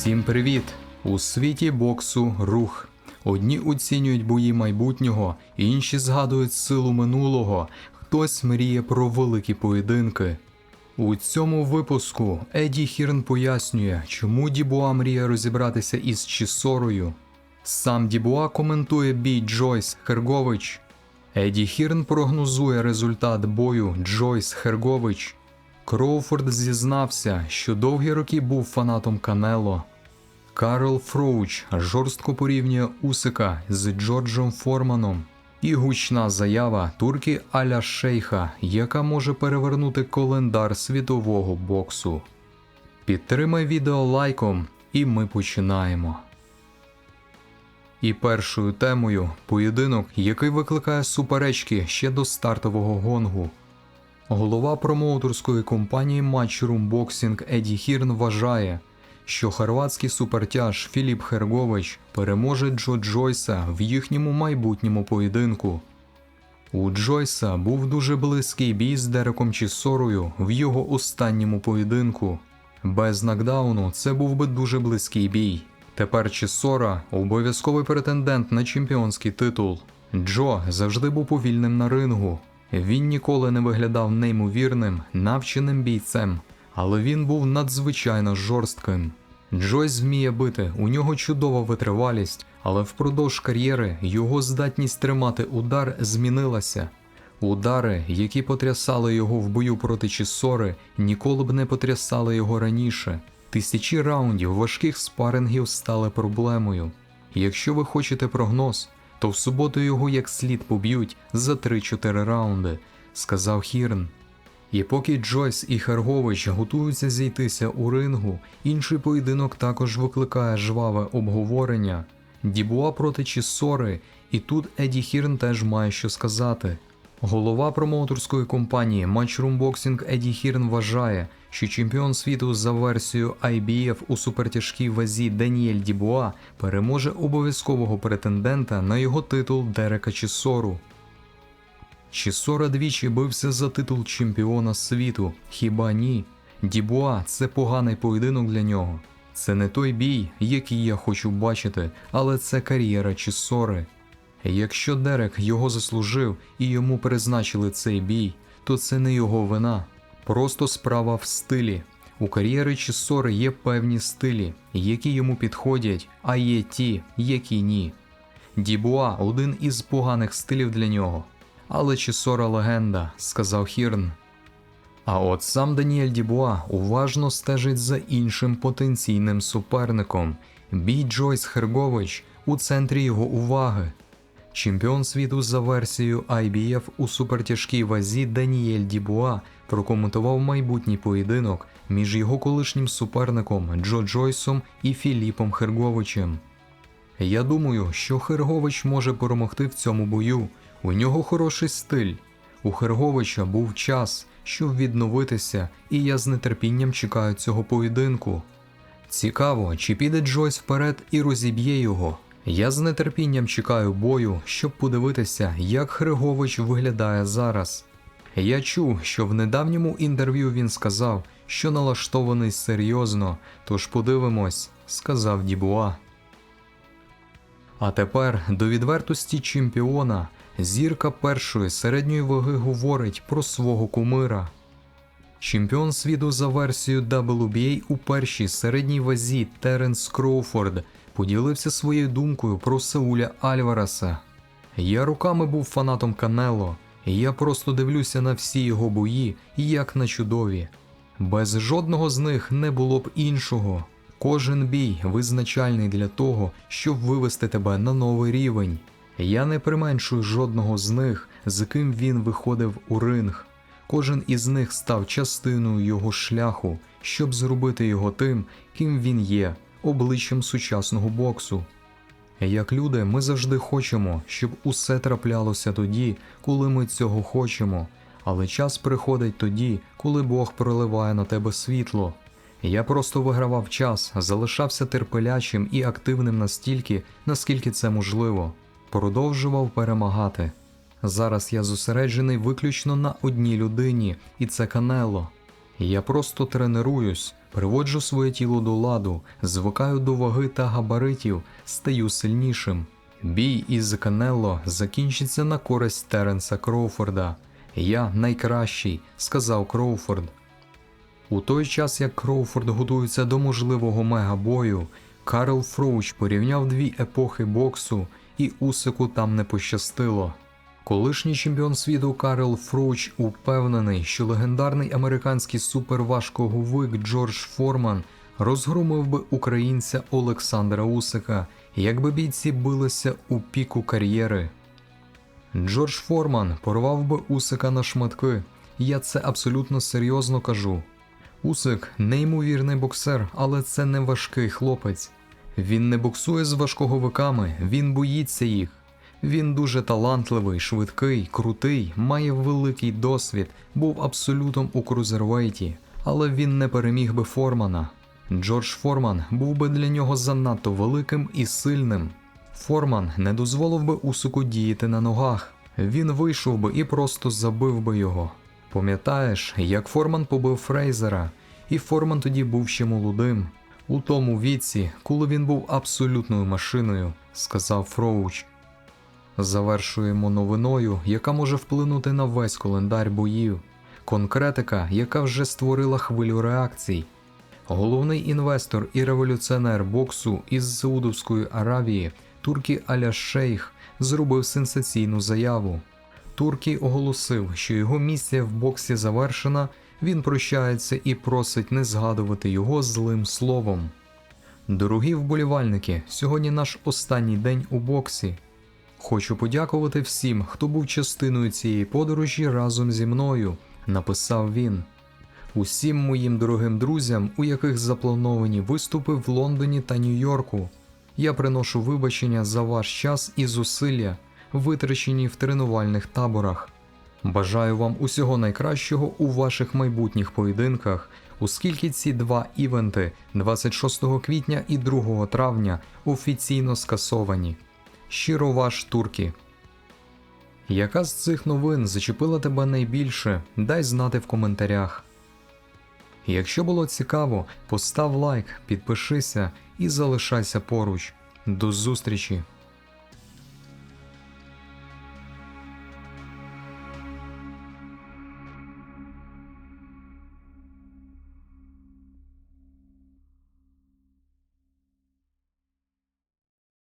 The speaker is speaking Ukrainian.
Всім привіт! У світі боксу рух. Одні оцінюють бої майбутнього, інші згадують силу минулого, хтось мріє про великі поєдинки. У цьому випуску Еді Хірн пояснює, чому Дібуа мріє розібратися із Чісорою. Сам Дібуа коментує бій Джойс Хергович. Еді Хірн прогнозує результат бою Джойс Хергович. Кроуфорд зізнався, що довгі роки був фанатом Канело. Карл Фроуч жорстко порівнює Усика з Джорджем Форманом. І гучна заява турки Аля Шейха, яка може перевернути календар світового боксу. Підтримай відео лайком, і ми починаємо. І першою темою поєдинок, який викликає суперечки ще до стартового гонгу. Голова промоутерської компанії Matchroom Boxing Еді Хірн вважає, що хорватський супертяж Філіп Хергович переможе Джо Джойса в їхньому майбутньому поєдинку. У Джойса був дуже близький бій з Дереком Чісорою в його останньому поєдинку. Без нокдауну це був би дуже близький бій. Тепер Чісора обов'язковий претендент на чемпіонський титул. Джо завжди був повільним на рингу. Він ніколи не виглядав неймовірним, навченим бійцем, але він був надзвичайно жорстким. Джойс вміє бити, у нього чудова витривалість, але впродовж кар'єри його здатність тримати удар змінилася. Удари, які потрясали його в бою проти Чісори, ніколи б не потрясали його раніше. Тисячі раундів важких спарингів стали проблемою. Якщо ви хочете прогноз, то в суботу його як слід поб'ють за 3-4 раунди, сказав Хірн. І поки Джойс і Хергович готуються зійтися у рингу, інший поєдинок також викликає жваве обговорення. Дібуа проти Чісори, і тут Еді Хірн теж має що сказати. Голова промоутерської компанії Matchroom Boxing Еді Хірн вважає, що чемпіон світу за версією IBF у супертяжкій вазі Даніель Дібуа переможе обов'язкового претендента на його титул Дерека Чісору. Чісора двічі бився за титул чемпіона світу. Хіба ні? Дібуа це поганий поєдинок для нього. Це не той бій, який я хочу бачити, але це кар'єра Чісори. Якщо Дерек його заслужив і йому призначили цей бій, то це не його вина. Просто справа в стилі. У кар'єри Чісори є певні стилі, які йому підходять, а є ті, які ні. Дібуа один із поганих стилів для нього. Але Чісора легенда, сказав Хірн. А от сам Даніель Дібуа уважно стежить за іншим потенційним суперником. Бій Джойс Хергович у центрі його уваги. Чемпіон світу за версією IBF у супертяжкій вазі Даніель Дібуа прокоментував майбутній поєдинок між його колишнім суперником Джо Джойсом і Філіпом Херговичем. Я думаю, що Хергович може перемогти в цьому бою. У нього хороший стиль. У Херговича був час, щоб відновитися, і я з нетерпінням чекаю цього поєдинку. Цікаво, чи піде Джойс вперед і розіб'є його. Я з нетерпінням чекаю бою, щоб подивитися, як Хрегович виглядає зараз. Я чув, що в недавньому інтерв'ю він сказав, що налаштований серйозно, тож подивимось, сказав Дібуа. А тепер до відвертості чемпіона зірка першої середньої ваги говорить про свого кумира. Чемпіон світу за версією WBA у першій середній вазі Теренс Кроуфорд поділився своєю думкою про Сауля Альвареса. Я руками був фанатом Канело, і я просто дивлюся на всі його бої, як на чудові. Без жодного з них не було б іншого. Кожен бій визначальний для того, щоб вивести тебе на новий рівень. Я не применшую жодного з них, з ким він виходив у ринг. Кожен із них став частиною його шляху, щоб зробити його тим, ким він є, обличчям сучасного боксу. Як люди, ми завжди хочемо, щоб усе траплялося тоді, коли ми цього хочемо, але час приходить тоді, коли Бог проливає на тебе світло. Я просто вигравав час, залишався терпелячим і активним настільки, наскільки це можливо, продовжував перемагати. Зараз я зосереджений виключно на одній людині, і це Канело. Я просто тренуюсь, Приводжу своє тіло до ладу, звикаю до ваги та габаритів, стаю сильнішим. Бій із Канелло закінчиться на користь Теренса Кроуфорда. Я найкращий, сказав Кроуфорд. У той час, як Кроуфорд готується до можливого мегабою, Карл Фроуч порівняв дві епохи боксу, і Усику там не пощастило. Колишній чемпіон світу Карл Фроуч упевнений, що легендарний американський суперважковик Джордж Форман розгромив би українця Олександра Усика, якби бійці билися у піку кар'єри. Джордж Форман порвав би Усика на шматки. Я це абсолютно серйозно кажу. Усик неймовірний боксер, але це не важкий хлопець. Він не боксує з важкоговиками, він боїться їх. Він дуже талантливий, швидкий, крутий, має великий досвід, був абсолютом у крузервейті, але він не переміг би Формана. Джордж Форман був би для нього занадто великим і сильним. Форман не дозволив би Усику діяти на ногах. Він вийшов би і просто забив би його. Пам'ятаєш, як Форман побив Фрейзера, і Форман тоді був ще молодим. У тому віці, коли він був абсолютною машиною, сказав Фроуч. Завершуємо новиною, яка може вплинути на весь календар боїв. Конкретика, яка вже створила хвилю реакцій. Головний інвестор і революціонер боксу із Саудовської Аравії, Туркі Аля Шейх, зробив сенсаційну заяву. Туркі оголосив, що його місія в боксі завершена, він прощається і просить не згадувати його злим словом. Дорогі вболівальники, сьогодні наш останній день у боксі. Хочу подякувати всім, хто був частиною цієї подорожі разом зі мною, написав він. Усім моїм дорогим друзям, у яких заплановані виступи в Лондоні та Нью-Йорку. Я приношу вибачення за ваш час і зусилля, витрачені в тренувальних таборах. Бажаю вам усього найкращого у ваших майбутніх поєдинках, оскільки ці два івенти 26 квітня і 2 травня офіційно скасовані. Щиро ваш турки. Яка з цих новин зачепила тебе найбільше? Дай знати в коментарях. Якщо було цікаво, постав лайк, підпишися і залишайся поруч. До зустрічі!